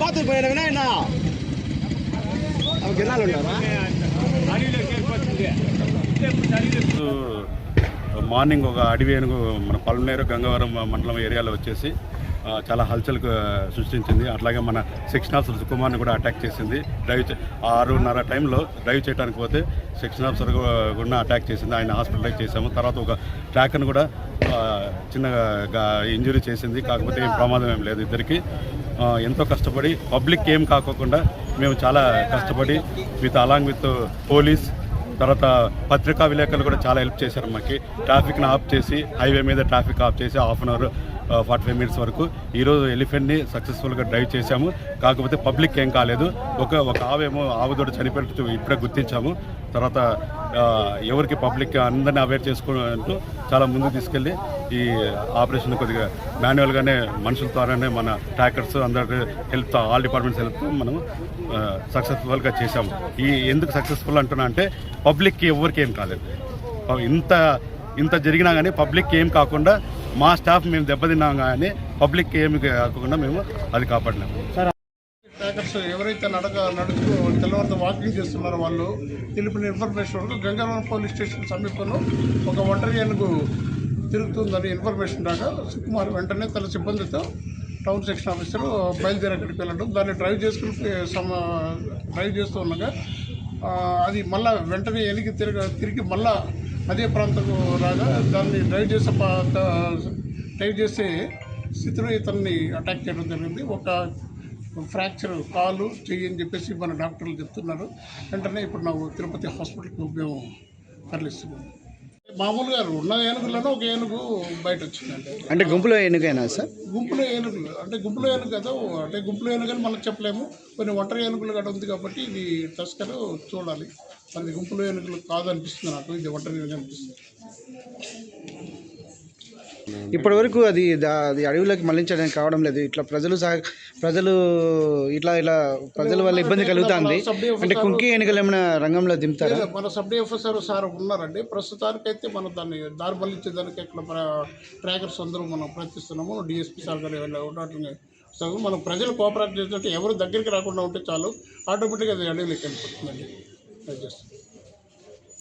Bathroom పోయాడు ఆయన గిన్నాలు ఉంటారా మార్నింగ్ ఒక అడవి ఏనుగు మన పల్మనేరు గంగవరం మండలం ఏరియాలో వచ్చేసి చాలా హల్చల్ సృష్టించింది. అట్లాగే మన సెక్షన్ ఆఫీసర్ సుకుమార్ని కూడా అటాక్ చేసింది. డ్రైవ్ చే- ఆరున్నర టైంలో డ్రైవ్ చేయడానికి పోతే సెక్షన్ ఆఫీసర్ కూడా అటాక్ చేసింది. ఆయన హాస్పిటల్కి చేసాము తర్వాత ఒక ట్రాకర్ని కూడా చిన్నగా ఇంజురీ చేసింది. కాకపోతే ఏం ప్రమాదం ఏం లేదు ఇద్దరికి. ఎంతో కష్టపడి పబ్లిక్ ఏం కాకోకుండా మేము చాలా కష్టపడి విత్ అలాంగ్ విత్ పోలీస్ తర్వాత పత్రికా విలేకరులు కూడా చాలా హెల్ప్ చేశారు మాకు. ట్రాఫిక్ని ఆఫ్ చేసి హైవే మీద ట్రాఫిక్ ఆఫ్ చేసి half an hour forty five minutes వరకు. ఈరోజు ఎలిఫెంట్ని సక్సెస్ఫుల్గా డ్రైవ్ చేశాము. కాకపోతే పబ్లిక్ ఏం కాలేదు. ఒక ఒక ఆవేమో ఆవుదోడు చనిపోయినట్టు ఇప్పుడే గుర్తించాము. తర్వాత ఎవరికి పబ్లిక్ అందరినీ అవేర్ చేసుకుంటూ చాలా ముందుకు తీసుకెళ్ళి ఈ ఆపరేషన్ కొద్దిగా మాన్యువల్గానే మనుషుల ద్వారానే మన ట్రాకర్స్ అందరి హెల్ప్ ఆల్ డిపార్ట్మెంట్స్ హెల్ప్ మనం సక్సెస్ఫుల్గా చేశాము. ఈ ఎందుకు సక్సెస్ఫుల్ అంటున్నా అంటే పబ్లిక్కి ఎవరికి ఏం కాలేదు. ఇంత ఇంత జరిగినా కానీ పబ్లిక్ ఏం కాకుండా మా స్టాఫ్ మేము దెబ్బతిన్నాం కానీ పబ్లిక్ ఏమి కాకుండా మేము అది కాపాడినాము ట్రాకర్స్ ఎవరైతే నడక నడుస్తూ తెల్లవారితో వాకింగ్ చేస్తున్నారో వాళ్ళు తెలిపిన ఇన్ఫర్మేషన్ వరకు గంగారం పోలీస్ స్టేషన్ సమీపంలో ఒక ఒంటరి ఏనుగు తిరుగుతుందని ఇన్ఫర్మేషన్ రాగా సుకుమార్ వెంటనే తన సిబ్బందితో టౌన్ సెక్షన్ ఆఫీసర్ బయలుదేరి అక్కడికి వెళ్ళడం. దాన్ని డ్రైవ్ చేసుకుని సమ డ్రైవ్ చేస్తూ ఉండగా అది మళ్ళా వెంటనే వెనక్కి తిరగ తిరిగి మళ్ళా అదే ప్రాంతంలో రాగా దాన్ని డ్రైవ్ చేసే పా- డ్రైవ్ చేసే స్థితిలో ఇతన్ని అటాక్ చేయడం జరిగింది. ఒక ఫ్రాక్చర్ కాలు చెయ్యి అని చెప్పేసి మన డాక్టర్లు చెప్తున్నారు. వెంటనే ఇప్పుడు నాకు తిరుపతి హాస్పిటల్కి మేము తరలిస్తున్నాము. మామూలుగా ఉన్న ఏనుగులను ఒక ఏనుగు బయట వచ్చిందండి అంటే గుంపులో ఎన్నికైనా సార్? గుంపులో ఏనుగులు అంటే గుంపులో ఏనుగు కదా అంటే గుంపులో ఏనుగు అని మనం చెప్పలేము. కొన్ని ఒంటరి ఏనుగులు కూడా ఉంది కాబట్టి ఇది తస్కరు చూడాలి. అది గుంపులో ఏనుగులు కాదనిపిస్తుంది నాకు ఇది ఒంటరి ఏనుగు అనిపిస్తుంది. ఇప్పటి వరకు అది అది అడవిలోకి మళ్ళించడానికి కావడం లేదు. ఇట్లా ప్రజలు ప్రజలు ఇట్లా ఇలా ప్రజల వల్ల ఇబ్బంది కలుగుతుంది. అంటే కుంకి ఎన్నికలు ఏమైనా రంగంలో దింపుతారా? మన సబ్ ఆఫీసర్ సార్ ఉన్నారండి. ప్రస్తుతానికైతే మనం దాన్ని దారి మళ్ళించేదానికి ఇక్కడ మన ట్రాకర్స్ అందరూ మనం ప్రయత్నిస్తున్నాము. డిఎస్పీ సార్ గారు ఇస్తాము. మనం ప్రజలు కోఆపరేట్ చేస్తుంటే ఎవరు దగ్గరికి రాకుండా ఉంటే చాలు ఆటోమేటిక్గా అది అడవిలోకి వెళ్ళిపోతుందండి.